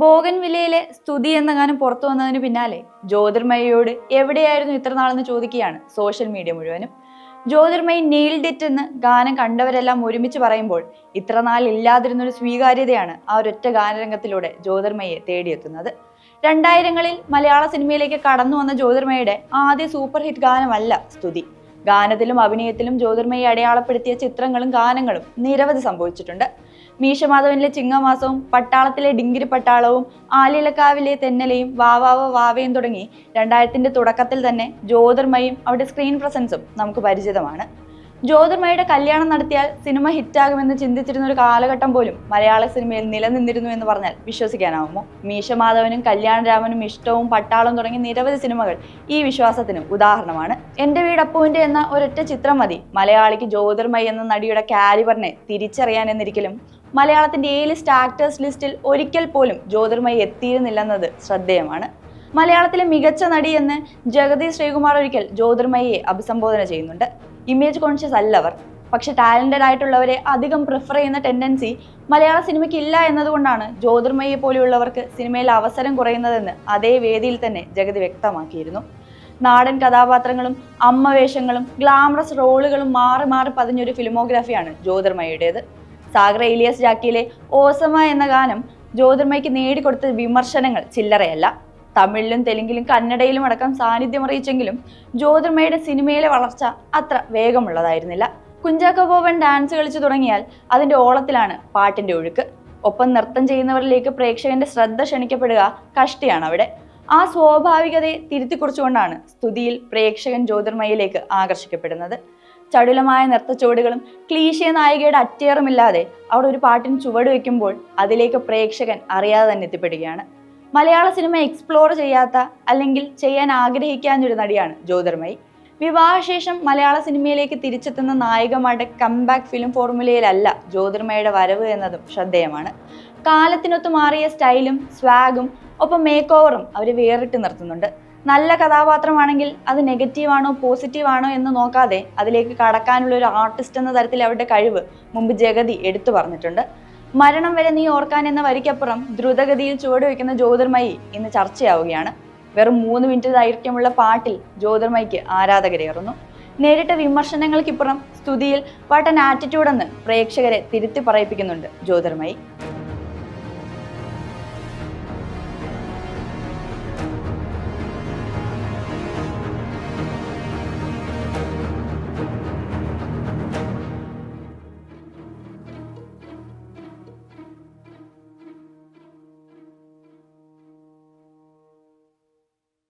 ബോഗൻവില്ലയിലെ സ്തുതി എന്ന ഗാനം പുറത്തു വന്നതിന് പിന്നാലെ ജ്യോതിർമയോട് എവിടെയായിരുന്നു ഇത്ര നാളെന്ന് ചോദിക്കുകയാണ് സോഷ്യൽ മീഡിയ മുഴുവനും. ജ്യോതിർമയി നെയിൽഡിറ്റ് എന്ന് ഗാനം കണ്ടവരെല്ലാം ഒരുമിച്ച് പറയുമ്പോൾ ഇത്ര നാൾ ഇല്ലാതിരുന്നൊരു സ്വീകാര്യതയാണ് ആ ഒരൊറ്റ ഗാനരംഗത്തിലൂടെ ജ്യോതിർമയെ തേടിയെത്തുന്നത്. രണ്ടായിരങ്ങളിൽ മലയാള സിനിമയിലേക്ക് കടന്നു വന്ന ജ്യോതിർമയുടെ ആദ്യ സൂപ്പർ ഹിറ്റ് ഗാനമല്ല സ്തുതി. ഗാനത്തിലും അഭിനയത്തിലും ജ്യോതിർമയെ അടയാളപ്പെടുത്തിയ ചിത്രങ്ങളും ഗാനങ്ങളും നിരവധി സംഭവിച്ചിട്ടുണ്ട്. മീശമാധവനിലെ ചിങ്ങമാസവും പട്ടാളത്തിലെ ഡിങ്കിരി പട്ടാളവും ആലിലക്കാവിലെ തെന്നലയും വാവാവ വാവയും തുടങ്ങി രണ്ടായിരത്തിന്റെ തുടക്കത്തിൽ തന്നെ ജ്യോതിർമയും അവിടെ സ്ക്രീൻ പ്രസൻസും നമുക്ക് പരിചിതമാണ്. ജ്യോതിർമയുടെ കല്യാണം നടത്തിയാൽ സിനിമ ഹിറ്റാകുമെന്ന് ചിന്തിച്ചിരുന്ന ഒരു കാലഘട്ടം പോലും മലയാള സിനിമയിൽ നിലനിന്നിരുന്നു എന്ന് പറഞ്ഞാൽ വിശ്വസിക്കാനാവുമോ? മീശമാധവനും കല്യാണരാമനും ഇഷ്ടവും പട്ടാളവും തുടങ്ങി നിരവധി സിനിമകൾ ഈ വിശ്വാസത്തിന് ഉദാഹരണമാണ്. എന്റെ വീട് അപ്പുവിന്റെ എന്ന ഒരൊറ്റ ചിത്രം മതി. മലയാളിക്ക് ജ്യോതിർമയി എന്ന നടിയുടെ കാലിബറിനെ തിരിച്ചറിയാൻ എന്നിരിക്കലും മലയാളത്തിന്റെ എ ലിസ്റ്റ് ആക്ടേഴ്സ് ലിസ്റ്റിൽ ഒരിക്കൽ പോലും ജ്യോതിർമയി എത്തിയിരുന്നില്ലെന്നത് ശ്രദ്ധേയമാണ്. മലയാളത്തിലെ മികച്ച നടി എന്ന് ജഗതി ശ്രീകുമാർ ഒരിക്കൽ ജ്യോതിർമയെ അഭിസംബോധന ചെയ്യുന്നുണ്ട്. ഇമേജ് കോൺഷ്യസ് അല്ലവർ. പക്ഷെ ടാലന്റഡ് ആയിട്ടുള്ളവരെ അധികം പ്രിഫർ ചെയ്യുന്ന ടെൻഡൻസി മലയാള സിനിമയ്ക്ക് ഇല്ല എന്നതുകൊണ്ടാണ് ജ്യോതിർമയെ പോലെയുള്ളവർക്ക് സിനിമയിൽ അവസരം കുറയുന്നതെന്ന് അതേ വേദിയിൽ തന്നെ ജഗതി വ്യക്തമാക്കിയിരുന്നു. നാടൻ കഥാപാത്രങ്ങളും അമ്മവേഷങ്ങളും ഗ്ലാമറസ് റോളുകളും മാറി മാറി പതിഞ്ഞൊരു ഫിലിമോഗ്രാഫിയാണ് ജ്യോതിർമയുടേത്. സാഗർ ഇലിയസ് ജാക്കിയിലെ ഓസമ എന്ന ഗാനം ജ്യോതിർമയ്ക്ക് നേടിക്കൊടുത്ത വിമർശനങ്ങൾ ചില്ലറയല്ല. തമിഴിലും തെലുങ്കിലും കന്നഡയിലും അടക്കം സാന്നിധ്യം അറിയിച്ചെങ്കിലും ജ്യോതിർമയുടെ സിനിമയിലെ വളർച്ച അത്ര വേഗമുള്ളതായിരുന്നില്ല. കുഞ്ചാക്കോ ബോബൻ ഡാൻസ് കളിച്ചു തുടങ്ങിയാൽ അതിന്റെ ഓളത്തിലാണ് പാട്ടിന്റെ ഒഴുക്ക്. ഒപ്പം നൃത്തം ചെയ്യുന്നവരിലേക്ക് പ്രേക്ഷകന്റെ ശ്രദ്ധ ക്ഷണിക്കപ്പെടുക കഷ്ടിയാണ് അവിടെ ആ സ്വാഭാവികതയെ തിരുത്തി കുറിച്ചുകൊണ്ടാണ് സ്തുതിയിൽ പ്രേക്ഷകൻ ജ്യോതിർമയിലേക്ക് ആകർഷിക്കപ്പെടുന്നത്. ചടുലമായ നൃത്തച്ചുവടുകളും ക്ലീശിയ നായികയുടെ അറ്റേറുമില്ലാതെ അവിടെ ഒരു പാട്ടിന് ചുവട് വയ്ക്കുമ്പോൾ അതിലേക്ക് പ്രേക്ഷകൻ അറിയാതെ തന്നെ എത്തിപ്പെടുകയാണ്. മലയാള സിനിമ എക്സ്പ്ലോർ ചെയ്യാത്ത അല്ലെങ്കിൽ ചെയ്യാൻ ആഗ്രഹിക്കാഞ്ഞൊരു നടിയാണ് ജ്യോതിർമയി. വിവാഹശേഷം മലയാള സിനിമയിലേക്ക് തിരിച്ചെത്തുന്ന നായികമാരുടെ കംബാക്ക് ഫിലിം ഫോർമുലയിലല്ല ജ്യോതിർമയുടെ വരവ് എന്നതും ശ്രദ്ധേയമാണ്. കാലത്തിനൊത്ത് മാറിയ സ്റ്റൈലും സ്വാഗും ഒപ്പം മേക്ക് ഓവറും അവർ വേറിട്ട് നിർത്തുന്നുണ്ട്. നല്ല കഥാപാത്രമാണെങ്കിൽ അത് നെഗറ്റീവാണോ പോസിറ്റീവാണോ എന്ന് നോക്കാതെ അതിലേക്ക് കടക്കാനുള്ള ഒരു ആർട്ടിസ്റ്റ് എന്ന തരത്തിൽ അവരുടെ കഴിവ് മുമ്പ് ജഗതി എടുത്തു പറഞ്ഞിട്ടുണ്ട്. മരണം വരെ നീ ഓർക്കാൻ എന്ന വരിക്കപ്പുറം ദ്രുതഗതിയിൽ ചുവടുവെക്കുന്ന ജ്യോതിർമയി ഇന്ന് ചർച്ചയാവുകയാണ്. വെറും മൂന്ന് മിനിറ്റ് ദൈർഘ്യമുള്ള പാട്ടിൽ ജ്യോതിർമയ്ക്ക് ആരാധകരേറുന്നു നേരിട്ട വിമർശനങ്ങൾക്കിപ്പുറം സ്തുതിയിൽ പാട്ടൻ ആറ്റിറ്റ്യൂഡെന്ന് പ്രേക്ഷകരെ തിരുത്തി പറയിപ്പിക്കുന്നുണ്ട് ജ്യോതിർമയി.